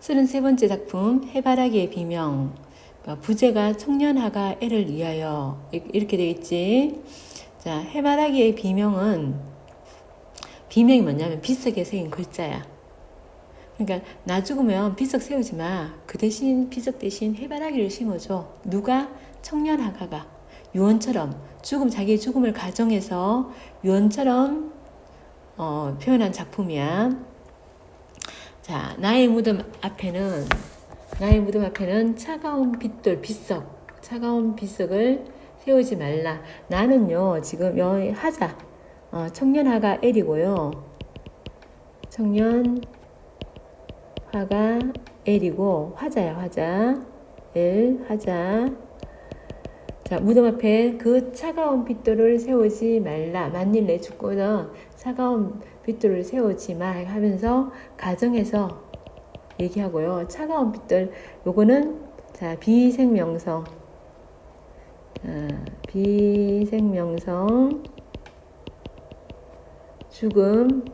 33번째 작품 해바라기의 비명 그러니까 부제가 청년하가 애를 위하여 이- 이렇게 되어 있지. 자 해바라기의 비명은 비명이 뭐냐면 비석에 새긴 글자야. 그러니까 나 죽으면 비석 세우지 마그 대신 비석 대신 해바라기를 심어줘. 누가? 청년하가가. 유언처럼 죽음 자기의 죽음을 가정해서 유언처럼 어, 표현한 작품이야. 자, 나의 무덤 앞에는 나의 무덤 앞에는 차가운 빗돌 빗석 차가운 빗석을 세우지 말라. 나는요 지금 여기 하자 어, 청년하가 L이고요. 청년 화가 L이고 화자야 화자 L 화자 자 무덤 앞에 그 차가운 빗돌을 세우지 말라. 만일 내 죽고는 차가운 빗돌을 세우지 마 하면서 가정에서 얘기하고요. 차가운 빗돌 요거는 자 비생명성. 자, 비생명성. 죽음.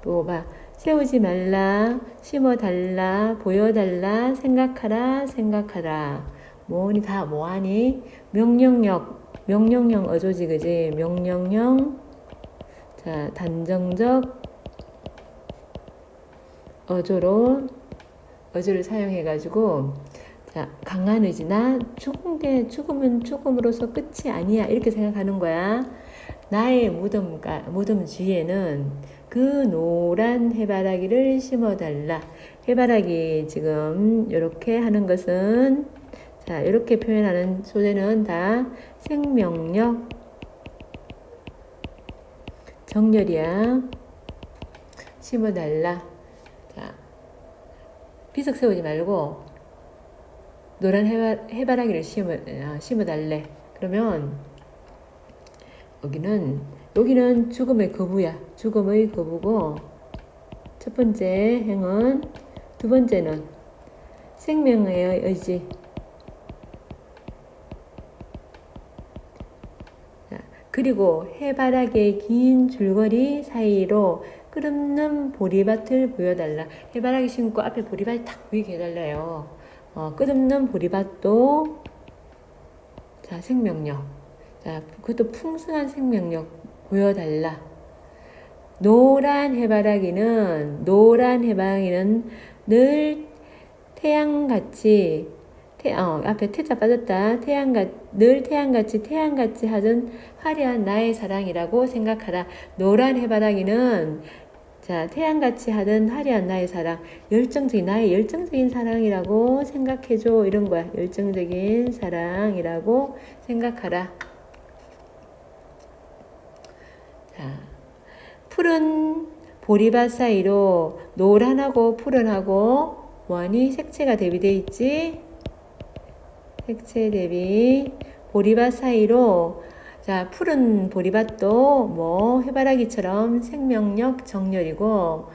또봐. 세우지 말라 심어달라 보여달라 생각하라 생각하라 뭐니 다 뭐하니? 명령력 명령형 어조지 그지? 명령형 자 단정적 어조로 어조를 사용해 가지고 자 강한 의지나 죽은 게 죽으면 죽음으로서 끝이 아니야. 이렇게 생각하는 거야. 나의 무덤가 무덤 주위에는 그 노란 해바라기를 심어달라. 해바라기 지금 이렇게 하는 것은 자 이렇게 표현하는 소재는 다 생명력 정렬이야 심어달라. 자 비석 세우지 말고 노란 해바, 해바라기를 심어, 아, 심어달래. 그러면 여기는 여기는 죽음의 거부야. 죽음의 거부고 첫 번째 행은 두 번째는 생명의 의지 자, 그리고 해바라기의 긴 줄거리 사이로 끝없는 보리밭을 보여달라. 해바라기 심고 앞에 보리밭이 탁 보이게 해달래요. 어, 끝없는 보리밭도 자 생명력. 자 그것도 풍성한 생명력 보여달라. 노란 해바라기는 노란 해바라기는 늘 태양같이 태, 어, 앞에 태자 빠졌다. 태양같, 늘 태양같이, 태양같이 하던 화려한 나의 사랑이라고 생각하라. 노란 해바라기는, 자, 태양같이 하던 화려한 나의 사랑, 열정적인, 나의 열정적인 사랑이라고 생각해줘. 이런 거야. 열정적인 사랑이라고 생각하라. 자, 푸른 보리밭 사이로 노란하고 푸른하고 뭐하니? 색채가 대비돼 있지? 색채 대비 보리밭 사이로 자 푸른 보리밭도 뭐 해바라기처럼 생명력 정렬이고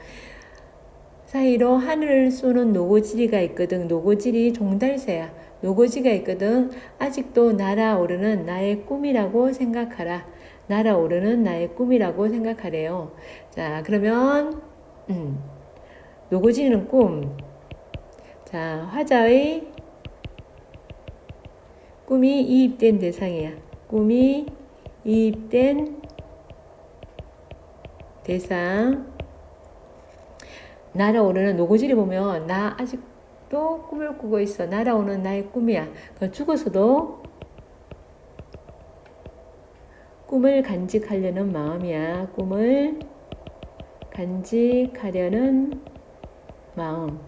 사이로 하늘을 쏘는 노고지리가 있거든. 노고지리 종달새야. 노고지가 있거든. 아직도 날아오르는 나의 꿈이라고 생각하라. 날아오르는 나의 꿈이라고 생각하래요. 자 그러면 음, 노고지리는 꿈. 자, 화자의 꿈이 이입된 대상이야. 꿈이 이입된 대상. 날아오르는 노고지리 보면 나 아직도 꿈을 꾸고 있어. 날아오는 나의 꿈이야. 그 죽어서도 꿈을 간직하려는 마음이야. 꿈을 간직하려는 마음.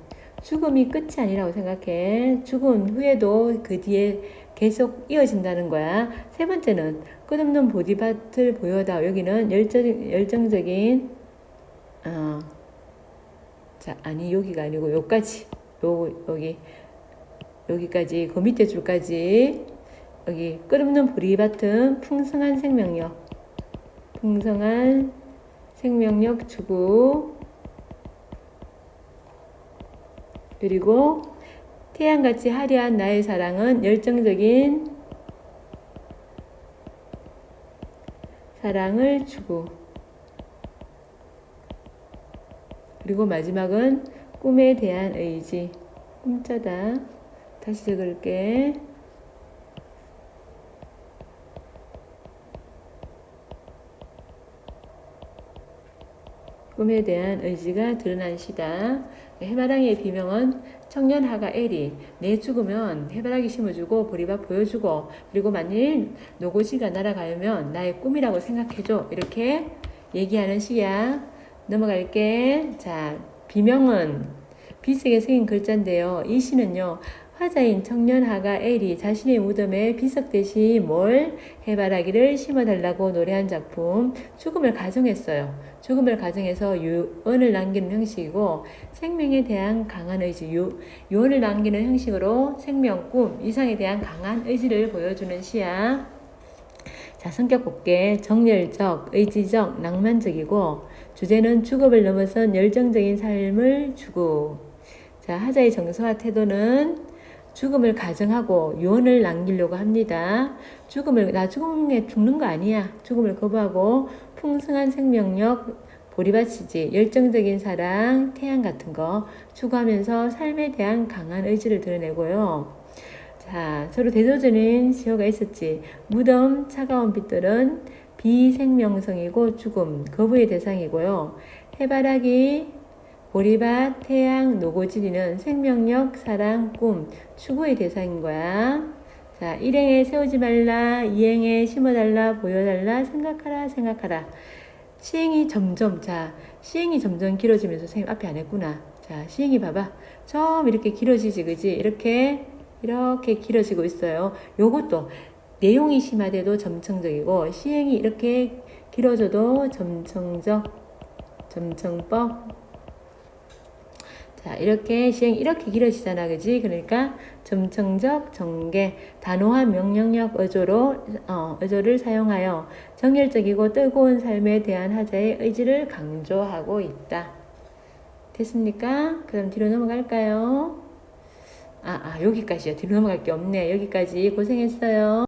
죽음이 끝이 아니라고 생각해. 죽은 후에도 그 뒤에 계속 이어진다는 거야. 세 번째는 끝없는 보디밭을 보여다. 여기는 열정, 열정적인, 어, 자, 아니, 여기가 아니고, 여기까지. 요, 여기, 여기까지, 그 밑에 줄까지. 여기, 끝없는 보리밭은 풍성한 생명력. 풍성한 생명력 주고, 그리고 태양같이 화려한 나의 사랑은 열정적인 사랑을 주고 그리고 마지막은 꿈에 대한 의지. 꿈자다. 다시 적을게. 꿈에 대한 의지가 드러난 시다. 해바라기의 비명은 청년하가 엘이 내 죽으면 해바라기 심어주고 보리밥 보여주고 그리고 만일 노고지가 날아가면 나의 꿈이라고 생각해줘. 이렇게 얘기하는 시야. 넘어갈게. 자 비명은 비석에 새긴 글자인데요. 이 시는요 화자인 청년하가 엘이 자신의 무덤에 비석 대신 뭘 해바라기를 심어달라고 노래한 작품 죽음을 가정했어요. 죽음을 가정해서 유언을 남기는 형식이고 생명에 대한 강한 의지, 유, 유언을 남기는 형식으로 생명, 꿈, 이상에 대한 강한 의지를 보여주는 시야. 자, 성격 볼게. 정열적, 의지적, 낭만적이고 주제는 죽음을 넘어선 열정적인 삶을 주고 자, 하자의 정서와 태도는 죽음을 가정하고 유언을 남기려고 합니다. 죽음을 나 죽음에 죽는 거 아니야. 죽음을 거부하고 풍성한 생명력 보리밭이지 열정적인 사랑 태양 같은 거 추구하면서 삶에 대한 강한 의지를 드러내고요. 자 서로 대조적인 시호가 있었지. 무덤 차가운 빛들은 비생명성이고 죽음 거부의 대상이고요. 해바라기 보리밭, 태양, 노고지리는 생명력, 사랑, 꿈, 추구의 대상인 거야. 자, 일행에 세우지 말라, 이행에 심어달라, 보여달라, 생각하라, 생각하라. 시행이 점점, 자, 시행이 점점 길어지면서 선생님 앞에 안 했구나. 자, 시행이 봐봐. 좀 이렇게 길어지지, 그지? 이렇게, 이렇게 길어지고 있어요. 요것도 내용이 심화돼도 점청적이고, 시행이 이렇게 길어져도 점청적, 점청법, 자, 이렇게 시행 이렇게 길어지잖아. 그지? 그러니까 점청적 정계 단호한 명령력 어조로 어, 어조를 사용하여 정열적이고 뜨거운 삶에 대한 하자의 의지를 강조하고 있다. 됐습니까? 그럼 뒤로 넘어갈까요? 아, 아, 여기까지요. 뒤로 넘어갈 게 없네. 여기까지 고생했어요.